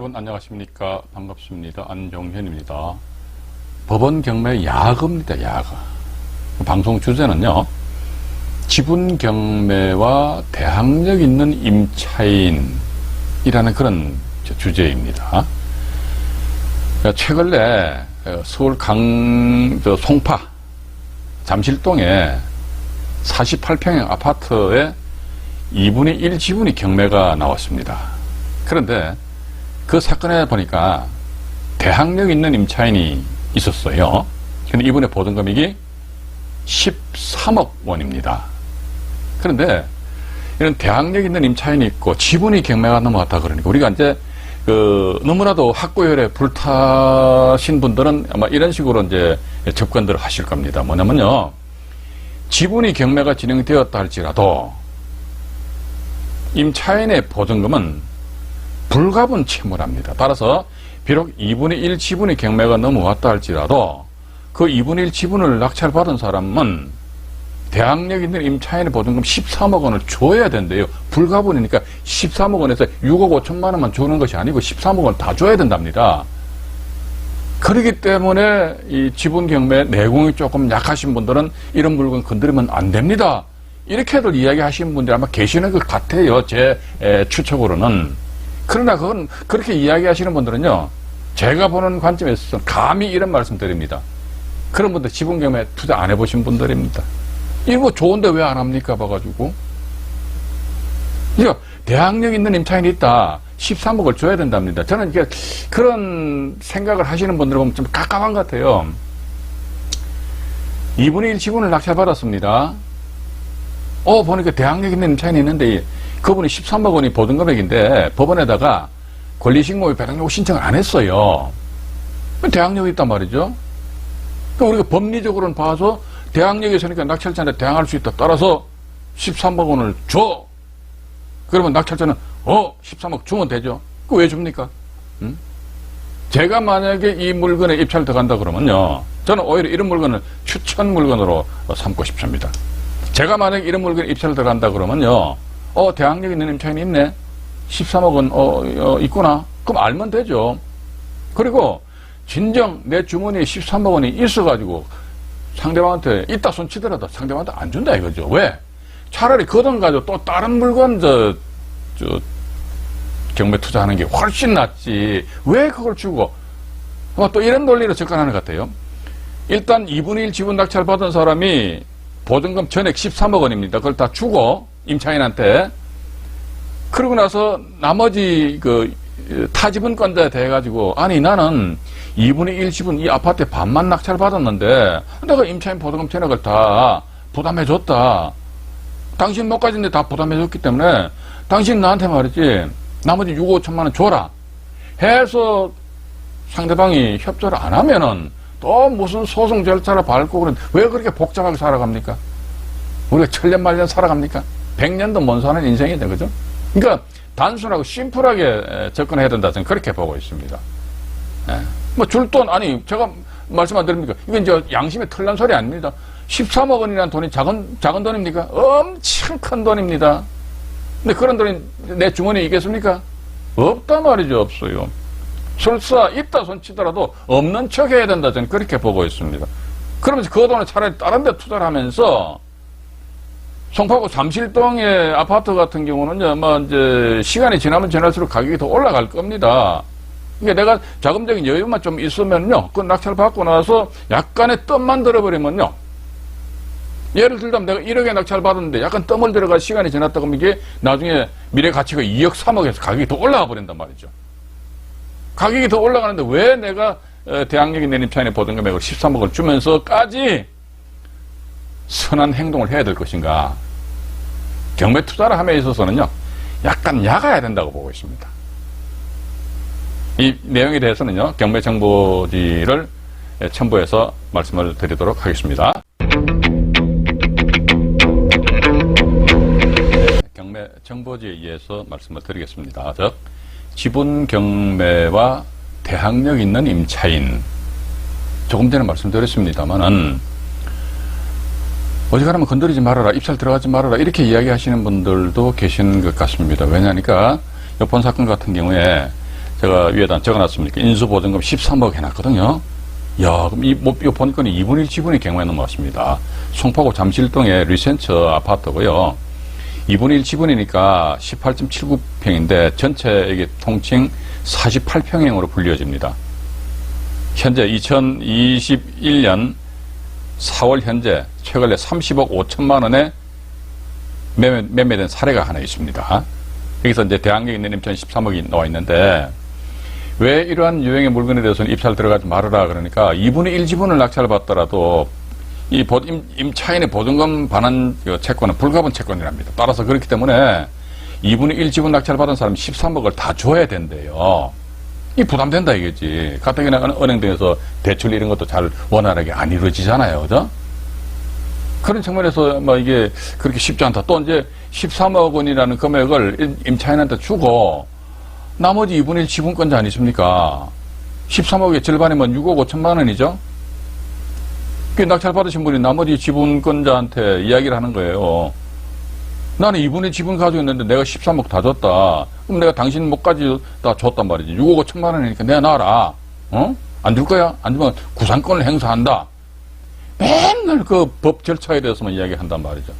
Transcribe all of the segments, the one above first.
여러분 안녕하십니까? 반갑습니다. 안정현입니다. 법원 경매 야금입니다 야금. 방송 주제는요 지분 경매와 대항력 있는 임차인이라는 그런 저 주제입니다. 그러니까 최근에 어, 서울 강, 저 송파 잠실동에 48평형 아파트에 2분의 1 지분이 경매가 나왔습니다. 그런데 그 사건에 보니까 대항력 있는 임차인이 있었어요. 근데 이분의 보증 금액이 13억 원입니다. 그런데 이런 대항력 있는 임차인이 있고 지분이 경매가 넘어왔다 그러니까 우리가 이제 그 너무나도 학고열에 불타신 분들은 아마 이런 식으로 이제 접근들을 하실 겁니다. 뭐냐면요. 지분이 경매가 진행되었다 할지라도 임차인의 보증금은 불가분 채무랍니다. 따라서 비록 2분의 1 지분이 경매가 넘어왔다 할지라도 그 2분의 1 지분을 낙찰받은 사람은 대항력 있는 임차인의 보증금 13억 원을 줘야 된대요. 불가분이니까 13억 원에서 6억 5천만 원만 주는 것이 아니고 13억 원 다 줘야 된답니다. 그렇기 때문에 이 지분 경매 내공이 조금 약하신 분들은 이런 물건 건드리면 안 됩니다. 이렇게들 이야기하시는 분들이 아마 계시는 것 같아요. 제 에, 추측으로는. 그러나 그건 그렇게 이야기하시는 분들은요. 제가 보는 관점에서 감히 이런 말씀 드립니다. 그런 분들 지분 경매 투자 안 해보신 분들입니다. 이거 뭐 좋은데 왜 안 합니까? 봐가지고. 이거 대항력 있는 임차인이 있다. 13억을 줘야 된답니다. 저는 이게 그런 생각을 하시는 분들 보면 좀 깝깝한 것 같아요. 2분의 1 지분을 낙찰받았습니다. 어, 보니까 대항력 있는 임차인이 있는데 그분이 13억 원이 보증금액인데 법원에다가 권리신고의 배당요구 신청을 안 했어요. 대항력이 있단 말이죠. 그럼 우리가 법리적으로는 봐서 대항력이 있으니까 낙찰자한테 대항할 수 있다. 따라서 13억 원을 줘. 그러면 낙찰자는 어 13억 주면 되죠. 그 왜 줍니까? 응? 제가 만약에 이 물건에 입찰 들어간다 그러면요. 저는 오히려 이런 물건을 추천 물건으로 삼고 싶습니다. 제가 만약에 이런 물건에 입찰 들어간다 그러면요. 어 대항력 있는 임차인이 있네. 13억 원 어, 어, 있구나. 그럼 알면 되죠. 그리고 진정 내 주머니에 13억 원이 있어가지고 상대방한테 있다 손 치더라도 상대방한테 안 준다 이거죠. 왜? 차라리 그 돈 가지고 또 다른 물건 저, 저 경매 투자하는 게 훨씬 낫지. 왜 그걸 주고? 또 이런 논리로 접근하는 것 같아요. 일단 2분의 1 지분 낙찰 받은 사람이 보증금 전액 13억 원입니다. 그걸 다 주고 임차인한테 그러고 나서 나머지 그 타지분권자에 대해 가지고 아니 나는 2분의 1 지분 이 아파트에 반만 낙찰 받았는데 내가 임차인 보증금 전액을 다 부담해 줬다. 당신 못 가진데 다 부담해 줬기 때문에 당신 나한테 말이지 나머지 6, 5천만 원 줘라. 해서 상대방이 협조를 안 하면은 또 무슨 소송 절차를 밟고 그런 왜 그렇게 복잡하게 살아갑니까? 우리가 천년 말년 살아갑니까? 백년도 못 사는 인생이죠, 그죠? 그러니까 단순하고 심플하게 접근해야 된다 저는 그렇게 보고 있습니다. 예. 뭐줄 돈 아니 제가 말씀 안 드립니까? 이건 이제 양심에 털난 소리 아닙니다. 13억 원이라는 돈이 작은 작은 돈입니까? 엄청 큰 돈입니다. 근데 그런 돈이 내 주머니에 있겠습니까? 없단 말이죠, 없어요. 설사 있다 손치더라도 없는 척 해야 된다 저는 그렇게 보고 있습니다. 그러면서 그 돈을 차라리 다른 데 투자를 하면서 송파구 잠실동의 아파트 같은 경우는 뭐 이제 시간이 지나면 지날수록 가격이 더 올라갈 겁니다. 그러니까 내가 자금적인 여유만 좀 있으면요, 그 낙찰 받고 나서 약간의 뜸만 들어버리면요. 예를 들자면 내가 1억에 낙찰 받았는데 약간 뜸을 들어가 시간이 지났다 그러면 이게 나중에 미래 가치가 2억, 3억에서 가격이 더 올라가 버린단 말이죠. 가격이 더 올라가는데 왜 내가 어, 대항력이 내 임차인의 보증금액을 13억을 주면서까지 선한 행동을 해야 될 것인가. 경매 투자를 함에 있어서는요, 약간 약아야 된다고 보고 있습니다. 이 내용에 대해서는요, 경매 정보지를 첨부해서 말씀을 드리도록 하겠습니다. 경매 정보지에 의해서 말씀을 드리겠습니다. 즉, 지분 경매와 대항력 있는 임차인. 조금 전에 말씀드렸습니다만은, 어지간하면 건드리지 말아라, 입찰 들어가지 말아라, 이렇게 이야기하시는 분들도 계시는 것 같습니다. 왜냐하니까, 이번 사건 같은 경우에 제가 위에다 적어놨습니까? 인수보증금 13억 해놨거든요. 야, 그럼 이, 뭐, 이거 보니까 2분의 1 지분이 경우에 넘어왔습니다. 송파구 잠실동의 리센처 아파트고요. 2분의 1 지분이니까 18.79평인데 전체 이게 통칭 48평형으로 불려집니다. 현재 2021년 4월 현재 최근에 30억 5천만 원에 매매, 매매된 사례가 하나 있습니다. 여기서 이제 대항력 있는 임차인 13억이 나와 있는데 왜 이러한 유형의 물건에 대해서는 입찰 들어가지 말아라 그러니까 2분의 1 지분을 낙찰 받더라도 이 보- 임, 임차인의 보증금 반환 그 채권은 불가분 채권이랍니다. 따라서 그렇기 때문에 2분의 1 지분 낙찰 받은 사람 13억을 다 줘야 된대요. 이 부담된다 이거지. 가뜩이나 은- 은행 등에서 대출 이런 것도 잘 원활하게 안 이루어지잖아요. 그죠? 그런 측면에서 뭐 이게 그렇게 쉽지 않다. 또 이제 13억 원이라는 금액을 임- 임차인한테 주고 나머지 2분의 1 지분권자 아니십니까? 13억의 절반이면 6억 5천만 원이죠? 그 낙찰 받으신 분이 나머지 지분권자한테 이야기를 하는 거예요. 나는 2분의 지분 가지고 있는데 내가 13억 다 줬다. 그럼 내가 당신 목까지 다 줬단 말이지. 6억 5천만 원이니까 내가 놔라. 어? 안 줄 거야? 안 주면 구상권을 행사한다. 맨날 그 법 절차에 대해서만 이야기한단 말이죠.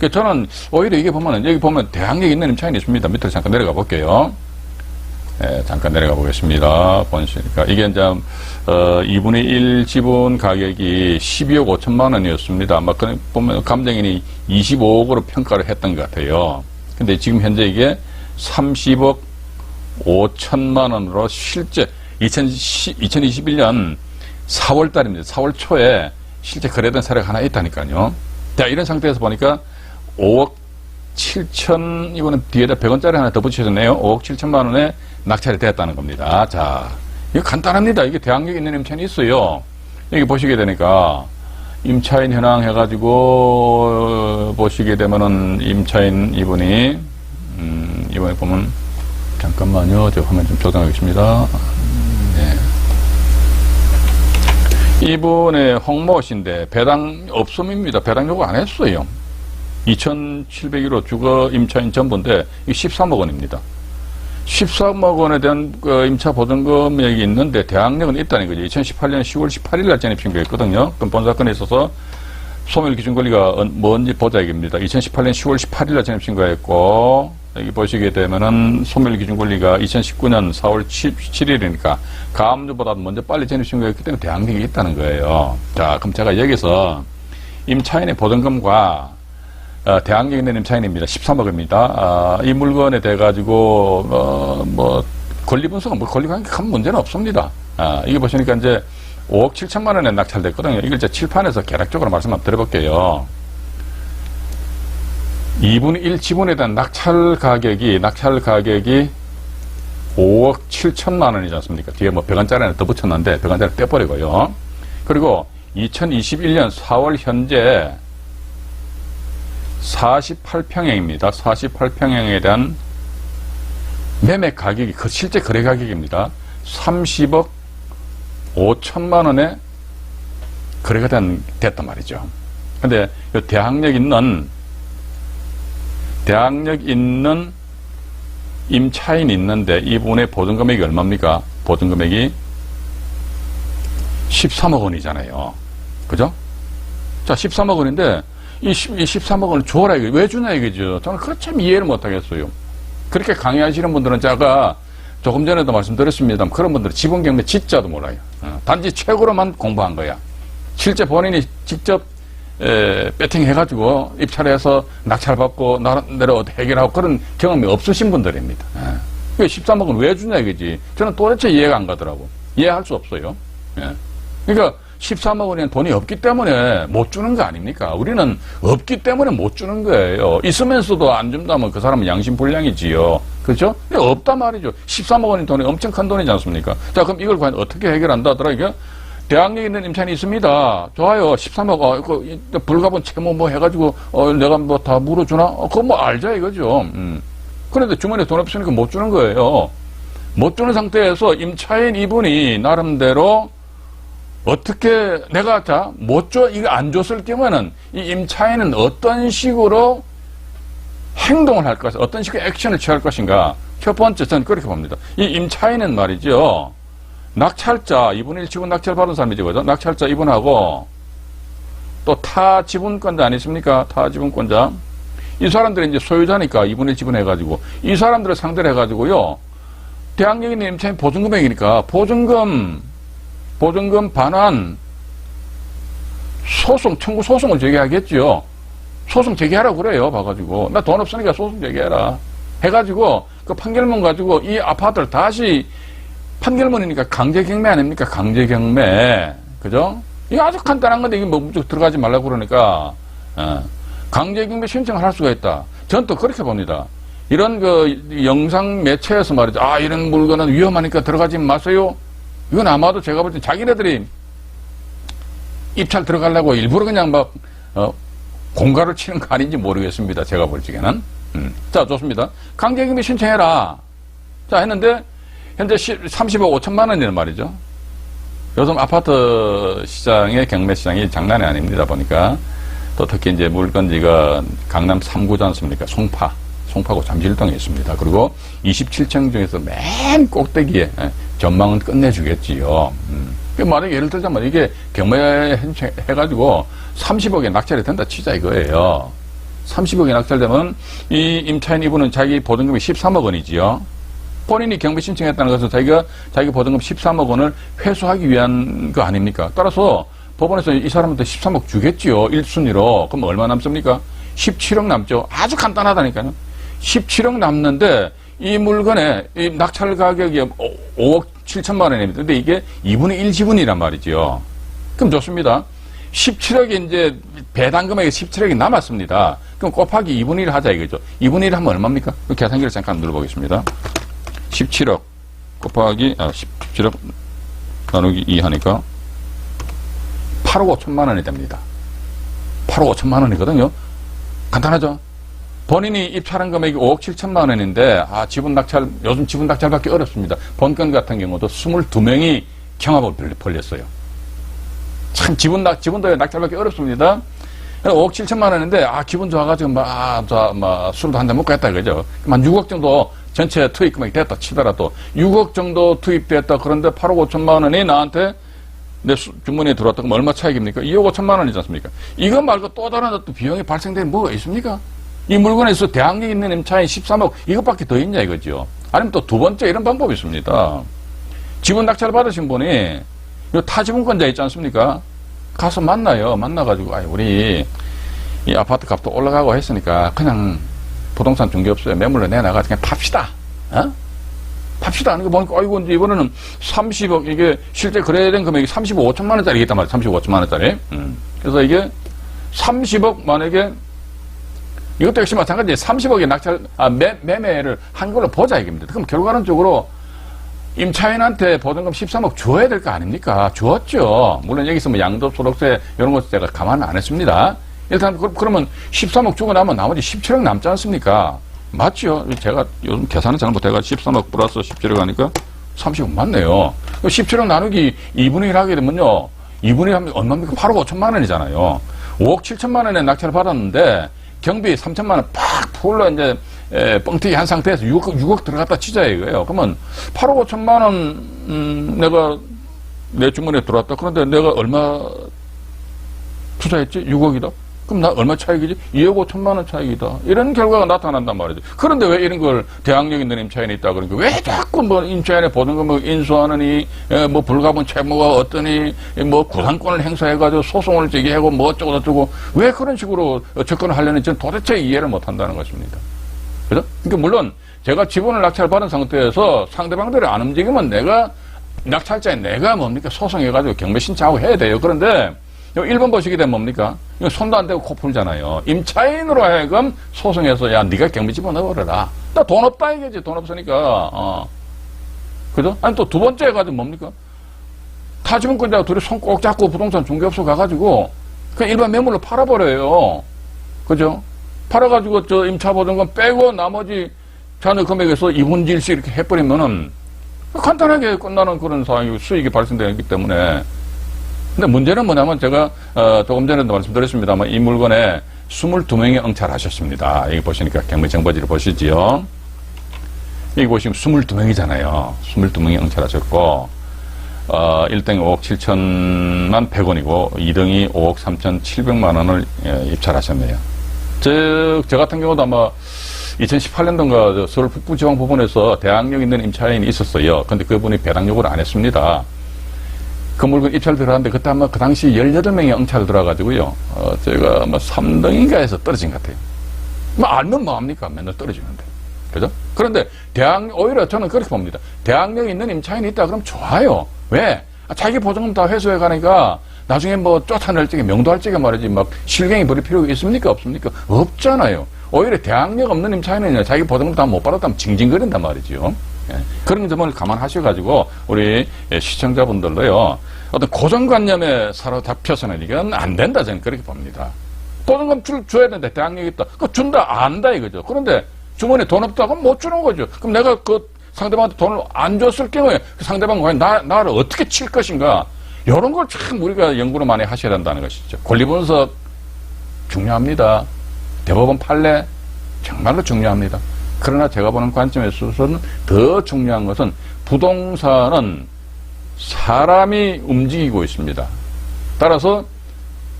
그 저는 오히려 이게 보면은 여기 보면 대항력 있는 임차인이 있습니다. 밑으로 잠깐 내려가 볼게요. 예, 잠깐 내려가 보겠습니다. 보시니까 이게 이제 어, 2분의 1 지분 가격이 12억 5천만 원이었습니다. 아마 그 보면 감정인이 25억으로 평가를 했던 것 같아요. 근데 지금 현재 이게 30억 5천만 원으로 실제 2021년 4월 달입니다. 4월 초에 실제 거래된 사례가 하나 있다니까요. 자, 이런 상태에서 보니까 5억 7천, 이거는 뒤에다 100원짜리 하나 더 붙여줬네요. 5억 7천만 원에 낙찰이 되었다는 겁니다. 자, 이거 간단합니다. 이게 대항력 있는 임차인이 있어요. 여기 보시게 되니까, 임차인 현황 해가지고, 어, 보시게 되면은, 임차인 이분이, 음, 이번에 보면, 잠깐만요. 저 화면 좀 조정하겠습니다. 네. 이분의 홍모 씨인데, 배당 없음입니다. 배당 요구 안 했어요. 2,701호 주거 임차인 전부인데 이 13억 원입니다. 13억 원에 대한 그 임차 보증금액이 있는데 대항력은 있다는 거죠. 2018년 10월 18일 날 전입 신고했거든요. 그럼 본 사건에 있어서 소멸 기준 권리가 언- 뭔지 보자 이겁니다. 2018년 10월 18일 날 전입 신고했고 여기 보시게 되면은 소멸 기준 권리가 2019년 4월 17일이니까 가압류보다 먼저 빨리 전입 신고했기 때문에 대항력이 있다는 거예요. 자, 그럼 제가 여기서 임차인의 보증금과 어, 대항력 있는 임차인입니다. 13억입니다. 아, 이 물건에 대해 가지고 어, 뭐 권리 분석은 뭐 권리 관계 큰 문제는 없습니다. 아, 이게 보시니까 이제 5억 7천만 원에 낙찰됐거든요. 이걸 이제 칠판에서 개략적으로 말씀 한번 드려볼게요. 2분의 1 지분에 대한 낙찰 가격이 낙찰 가격이 5억 7천만 원이지 않습니까? 뒤에 뭐 100원짜리 하나 더 붙였는데 100원짜리 떼버리고요. 그리고 2021년 4월 현재 48평형입니다. 48평형에 대한 매매 가격이 그 실제 거래 가격입니다. 30억 5천만 원에 거래가 된, 됐단 말이죠. 근데 이 대항력 있는 대항력 있는 임차인이 있는데 이분의 보증 금액이 얼마입니까? 보증 금액이 13억 원이잖아요. 그죠? 자, 13억 원인데 이, 10, 이 13억 원을 줘라 이거 왜 주냐 이거죠. 저는 그거 참 이해를 못 하겠어요. 그렇게 강의하시는 분들은 제가 조금 전에도 말씀드렸습니다. 그런 분들은 지분 경매 진짜도 몰라요. 어, 단지 최고로만 공부한 거야. 실제 본인이 직접 에, 배팅해가지고 입찰해서 낙찰 받고 나름대로 해결하고 그런 경험이 없으신 분들입니다. 예. 그 13억은 왜 주냐 이거지. 저는 도대체 이해가 안 가더라고. 이해할 수 없어요. 예. 그러니까 13억 원에는 돈이 없기 때문에 못 주는 거 아닙니까? 우리는 없기 때문에 못 주는 거예요. 있으면서도 안 준다면 그 사람은 양심불량이지요. 그렇죠? 없단 말이죠. 13억 원인 돈이 엄청 큰 돈이지 않습니까? 자, 그럼 이걸 과연 어떻게 해결한다 하더라, 이게? 대학력 있는 임차인이 있습니다. 좋아요. 13억, 어, 그, 이, 불가분 채무 뭐 해가지고, 어, 내가 뭐 다 물어주나? 어, 그건 뭐 알자 이거죠. 음. 그런데 주머니에 돈 없으니까 못 주는 거예요. 못 주는 상태에서 임차인 이분이 나름대로 어떻게 내가 자못줘 이거 안 줬을 경우에는 이 임차인은 어떤 식으로 행동을 할 것인가 어떤 식의 액션을 취할 것인가 첫 번째, 저는 그렇게 봅니다. 이 임차인은 말이죠. 낙찰자, 이분 1 지분 낙찰 받은 사람이죠. 그죠? 낙찰자 이분하고 또 타 지분권자 아니십니까? 타 지분권자. 이 사람들이 이제 소유자니까 이분의 지분 해가지고 이 사람들을 상대로 해가지고요. 대학력인 임차인 보증금액이니까 보증금, 보증금 반환 소송, 청구 소송을 제기하겠죠. 소송 제기하라고 그래요. 봐가지고. 나 돈 없으니까 소송 제기해라. 해가지고 그 판결문 가지고 이 아파트를 다시 판결문이니까 강제 경매 아닙니까? 강제 경매. 그죠? 이거 아주 간단한 건데 이게 뭐 무조건 들어가지 말라고 그러니까, 어, 강제 경매 신청을 할 수가 있다. 전 또 그렇게 봅니다. 이런 그 영상 매체에서 말이죠. 아, 이런 물건은 위험하니까 들어가지 마세요. 이건 아마도 제가 볼 때 자기네들이 입찰 들어가려고 일부러 그냥 막, 어, 공가를 치는 거 아닌지 모르겠습니다. 제가 볼 적에는. 음. 자, 좋습니다. 강제경매 신청해라. 자, 했는데, 현재 30억 5천만 원이란 말이죠. 요즘 아파트 시장의 경매 시장이 장난이 아닙니다. 보니까. 또 특히 이제 물건지가 강남 3구지 않습니까? 송파. 송파구 잠실동에 있습니다. 그리고 27층 중에서 맨 꼭대기에 예, 전망은 끝내주겠지요. 음. 그 만약에 예를 들자면 이게 경매 해가지고 30억에 낙찰이 된다 치자 이거예요. 30억에 낙찰되면 이 임차인 이분은 자기 보증금이 13억 원이지요. 본인이 경비 신청했다는 것은 자기가 자기 보증금 13억 원을 회수하기 위한 거 아닙니까? 따라서 법원에서 이 사람한테 13억 주겠지요. 1순위로. 그럼 얼마 남습니까? 17억 남죠. 아주 간단하다니까요. 17억 남는데 이 물건에 이 낙찰 가격이 5억 7천만 원입니다. 근데 이게 2분의 1 지분이란 말이죠. 그럼 좋습니다. 17억이 이제 배당 금액이 17억이 남았습니다. 그럼 곱하기 2분의 1 하자 이거죠. 2분의 1 하면 얼마입니까? 그 계산기를 잠깐 눌러보겠습니다. 17억 곱하기 아, 17억 나누기 2 하니까 8억 5천만 원이 됩니다. 8억 5천만 원이거든요. 간단하죠? 본인이 입찰한 금액이 5억 7천만 원인데 아 지분 낙찰 요즘 지분 낙찰 받기 어렵습니다. 본건 같은 경우도 22명이 경합을 벌렸어요. 참 지분 낙 지분도 낙찰 받기 어렵습니다. 5억 7천만 원인데 아 기분 좋아가지고 막아저막 술도 한 잔 먹고 했다 그죠? 한 6억 정도 전체 투입 금액이 됐다 치더라도 6억 정도 투입됐다 그런데 8억 5천만 원이 나한테 내 주머니에 들어왔다 그럼 얼마 차익입니까? 2억 5천만 원이지 않습니까? 이거 말고 또 다른 어떤 비용이 발생되는 뭐가 있습니까? 이 물건에서 대항력 있는 임차인 13억 이것밖에 더 있냐 이거죠. 아니면 또 두 번째 이런 방법이 있습니다. 지분 낙찰 받으신 분이 요 타지분권자 있지 않습니까? 가서 만나요. 만나가지고 아 우리 이 아파트 값도 올라가고 했으니까 그냥 부동산 중개업소에 매물로 내놔가지고 그냥 팝시다. 어? 팝시다 하는 거 보니까 아이고 이제 이번에는 30억 이게 실제 거래된 금액이 35억 5천만 원짜리겠단 말이야. 35억 5천만 원짜리. 음. 그래서 이게 30억 만약에 이것도 역시 마찬가지 30억의 낙찰 아, 매, 매매를 한 걸로 보자 이겁니다. 그럼 결과론적으로 임차인한테 보증금 13억 줘야 될 거 아닙니까? 주었죠. 물론 여기서 뭐 양도 소득세 이런 것 제가 감안 안 했습니다. 일단 그, 그러면 13억 주고 나면 나머지 17억 남지 않습니까? 맞죠? 제가 요즘 계산을 잘 못해가지고 13억 플러스 17억 하니까 30억 맞네요. 17억 나누기 2분의 1 하게 되면요. 2분의 1 하면 얼마입니까? 8억 5천만 원이잖아요. 5억 7천만 원의 낙찰을 받았는데 경비 3천만 원 팍 풀로 이제 에, 뻥튀기 한 상태에서 6억, 6억 들어갔다 치자 이거예요. 그러면 8억 5천만 원 음, 내가 내 주머니에 들어왔다. 그런데 내가 얼마 투자했지? 6억이다. 그럼 나 얼마 차익이지? 2억 5천만 원 차익이다. 이런 결과가 나타난단 말이죠. 그런데 왜 이런 걸 대항력 있는 임차인이 있다 그러니까 왜 자꾸 뭐 임차인의 보증금을 인수하느니 에, 뭐 불가분 채무가 어떠니 뭐 구상권을 행사해가지고 소송을 제기하고 뭐 어쩌고 저쩌고 왜 그런 식으로 접근을 하려는지 저는 도대체 이해를 못한다는 것입니다. 그죠? 그러니까 물론 제가 지분을 낙찰받은 상태에서 상대방들이 안 움직이면 내가 낙찰자인 내가 뭡니까 소송해가지고 경매 신청하고 해야 돼요. 그런데 1번 보시게 되면 뭡니까? 이거 손도 안 대고 코 풀잖아요. 임차인으로 하여금 소송해서 야 네가 경비 집어넣어버려라. 나 돈 없다 이거지. 돈 없으니까. 어. 그죠? 아니 또 두 번째 해가지고 뭡니까? 타지분권자가 둘이 손 꼭 잡고 부동산 중개업소 가가지고 그냥 일반 매물로 팔아버려요. 그죠? 팔아가지고 저 임차 보증금 빼고 나머지 자녀 금액에서 2분질씩 이렇게 해버리면은 간단하게 끝나는 그런 상황이 수익이 발생되기 때문에 근데 문제는 뭐냐면 제가 어, 조금 전에도 말씀드렸습니다만 이 물건에 22명이 응찰하셨습니다. 여기 보시니까 경매 정보지를 보시지요. 여기 보시면 22명이잖아요. 22명이 응찰하셨고, 어, 1등이 5억 7천만 100원이고, 2등이 5억 3천 7백만 원을 예, 입찰하셨네요. 저, 저 같은 경우도 아마 2018년도인가 서울 북부지방법원에서 대학력 있는 임차인이 있었어요. 근데 그분이 배당 요구를 안 했습니다. 그 물건 입찰 들어갔는데 그때 아마 그 당시 18명이 응찰 들어가가지고요. 어, 제가 아마 3등인가 해서 떨어진 것 같아요. 뭐 알면 뭐합니까? 맨날 떨어지는데. 그죠? 그런데 대학, 오히려 저는 그렇게 봅니다. 대학력 있는 임차인이 있다 그러면 좋아요. 왜? 아, 자기 보증금 다 회수해 가니까 나중에 뭐 쫓아낼 적에 명도할 적에 말이지 막 실갱이 벌일 필요가 있습니까? 없습니까? 없잖아요. 오히려 대학력 없는 임차인은 자기 보증금 다 못 받았다면 징징거린단 말이죠. 예. 그런 점을 감안하셔가지고 우리 예, 시청자분들도요 어떤 고정관념에 사로잡혀서는 이건 안 된다 저는 그렇게 봅니다. 보증금 줄, 줘야 되는데 대학력 있다. 그 준다 안다 이거죠. 그런데 주머니에 돈 없다 그럼 못 주는 거죠. 그럼 내가 그 상대방한테 돈을 안 줬을 경우에 그 상대방은 과연 나, 나를 어떻게 칠 것인가 이런 걸 참 우리가 연구를 많이 하셔야 된다는 것이죠. 권리 분석 중요합니다. 대법원 판례 정말로 중요합니다. 그러나 제가 보는 관점에 있어서는 더 중요한 것은 부동산은 사람이 움직이고 있습니다. 따라서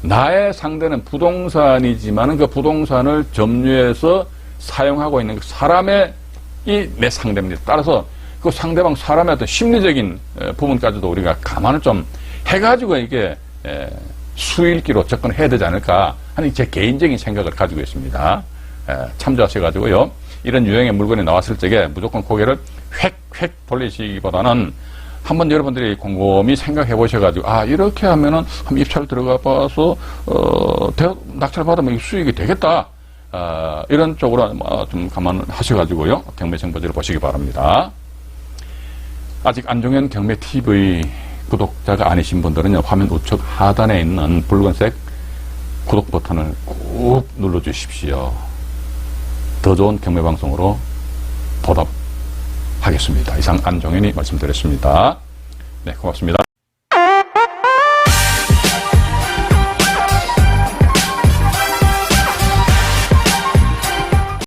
나의 상대는 부동산이지만 그 부동산을 점유해서 사용하고 있는 그 사람의 이 내 상대입니다. 따라서 그 상대방 사람의 어떤 심리적인 에, 부분까지도 우리가 감안을 좀 해가지고 이게 에, 수일기로 접근해야 되지 않을까 하는 제 개인적인 생각을 가지고 있습니다. 에, 참조하셔가지고요. 이런 유형의 물건이 나왔을 적에 무조건 고개를 획획 돌리시기보다는 한번 여러분들이 곰곰이 생각해 보셔가지고 아 이렇게 하면은 한번 입찰 들어가 봐서 어 대- 낙찰 받으면 수익이 되겠다 아, 이런 쪽으로 뭐좀 감안하셔가지고요 경매 정보지를 보시기 바랍니다. 아직 안종현 경매 TV 구독자가 아니신 분들은요 화면 우측 하단에 있는 붉은색 구독 버튼을 꾹 눌러 주십시오. 더 좋은 경매 방송으로 보답하겠습니다. 이상 안종현이 말씀드렸습니다. 네, 고맙습니다.